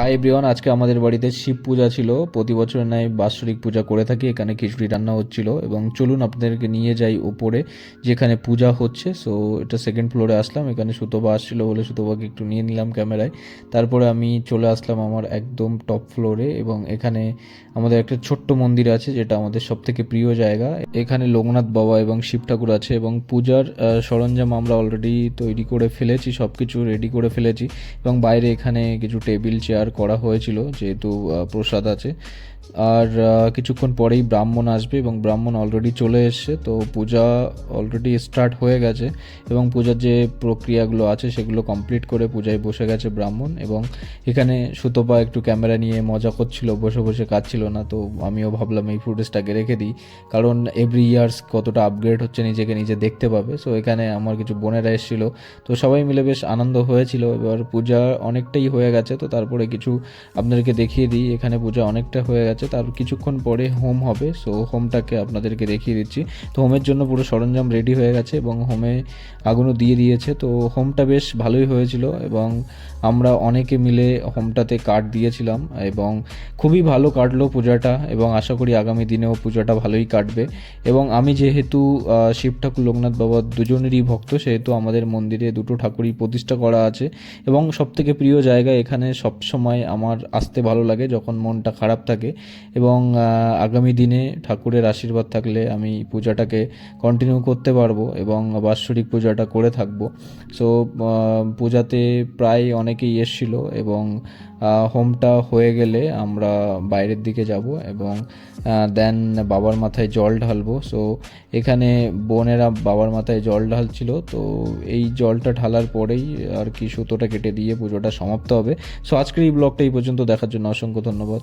Hi everyone আজকে আমাদের বাড়িতে শিব পূজা ছিল। প্রতি বছরের ন্যায় বাৎসরিক পূজা করে থাকি, এখানে খিচুড়ি রান্না হচ্ছিল এবং চলুন আপনাদেরকে নিয়ে যাই ওপরে, যেখানে পূজা হচ্ছে। সো এটা সেকেন্ড ফ্লোরে আসলাম, এখানে সুতোবা আসছিল বলে সুতোবাকে একটু নিয়ে নিলাম ক্যামেরায়। তারপরে আমি চলে আসলাম আমার একদম টপ ফ্লোরে এবং এখানে আমাদের একটা ছোট্ট মন্দির আছে, যেটা আমাদের সব থেকে প্রিয় জায়গা। এখানে লোকনাথ বাবা এবং শিব ঠাকুর আছে এবং পূজার সরঞ্জাম আমরা অলরেডি তৈরি করে ফেলেছি সব কিছু রেডি করে ফেলেছি এবং বাইরে এখানে কিছু টেবিল চেয়ার করা হয়েছিল, যেহেতু প্রসাদ আছে। আর কিছুক্ষণ পরেই ব্রাহ্মণ আসবে এবং ব্রাহ্মণ অলরেডি চলে এসছে, তো পূজা অলরেডি স্টার্ট হয়ে গেছে এবং পূজার যে প্রক্রিয়াগুলো আছে সেগুলো কমপ্লিট করে পূজায় বসে গেছে ব্রাহ্মণ এবং এখানে সুতপা একটু ক্যামেরা নিয়ে মজা করছিল, বসে বসে কাটছিল না, তো আমিও ভাবলাম এই ফুটেজটাকে রেখে দিই। কারণ এভরি ইয়ার্স কতটা আপগ্রেড হচ্ছে নিজেকে নিজে দেখতে পাবে সো এখানে আমার কিছু বোনেরা এসেছিল, তো সবাই মিলে বেশ আনন্দ হয়েছিল। এবার পূজা অনেকটাই হয়ে গেছে, তো তারপরে কিছু আপনাদেরকে দেখিয়ে দিই। এখানে পূজা অনেকটা হয়ে গেছে। তার কিছুক্ষণ পরে হোম হবে। সো, হোমটাকে আপনাদেরকে দেখিয়ে দিচ্ছি। তো, হোমের জন্য পুরো সরঞ্জাম রেডি হয়ে গেছে এবং হোমে আগুনও দিয়ে দিয়েছে। তো, হোমটা বেশ ভালোই হয়েছিল এবং আমরা অনেকে মিলে হোমটাতে কাঠ দিয়েছিলাম এবং খুবই ভালো কাটলো পূজাটা এবং আশা করি আগামী দিনেও পূজাটা ভালোই কাটবে। এবং আমি যেহেতু শিব ঠাকুর, লোকনাথ বাবা দুজনেরই ভক্ত, সেহেতু আমাদের মন্দিরে দুটো ঠাকুরই প্রতিষ্ঠা করা আছে। এবং সবথেকে প্রিয় জায়গা এখানে সবসময় আমার আসতে ভালো লাগে, যখন মনটা খারাপ থাকে এবং আগামী দিনে ঠাকুরের আশীর্বাদ থাকলে আমি পূজাটাকে কন্টিনিউ করতে পারব এবং বাৎসরিক পূজাটা করে থাকব। সো পূজাতে প্রায় অনেকেই এসছিল এবং হোমটা হয়ে গেলে আমরা বাইরের দিকে যাব এবং দেন বাবার মাথায় জল ঢালবো। সো এখানে বোনেরা বাবার মাথায় জল ঢালছিল, তো এই জলটা ঢালার পরেই আর কি সুতোটা কেটে দিয়ে পুজোটা সমাপ্ত হবে। সো আজকের এই ব্লগটা এই পর্যন্ত দেখার জন্য অসংখ্য ধন্যবাদ।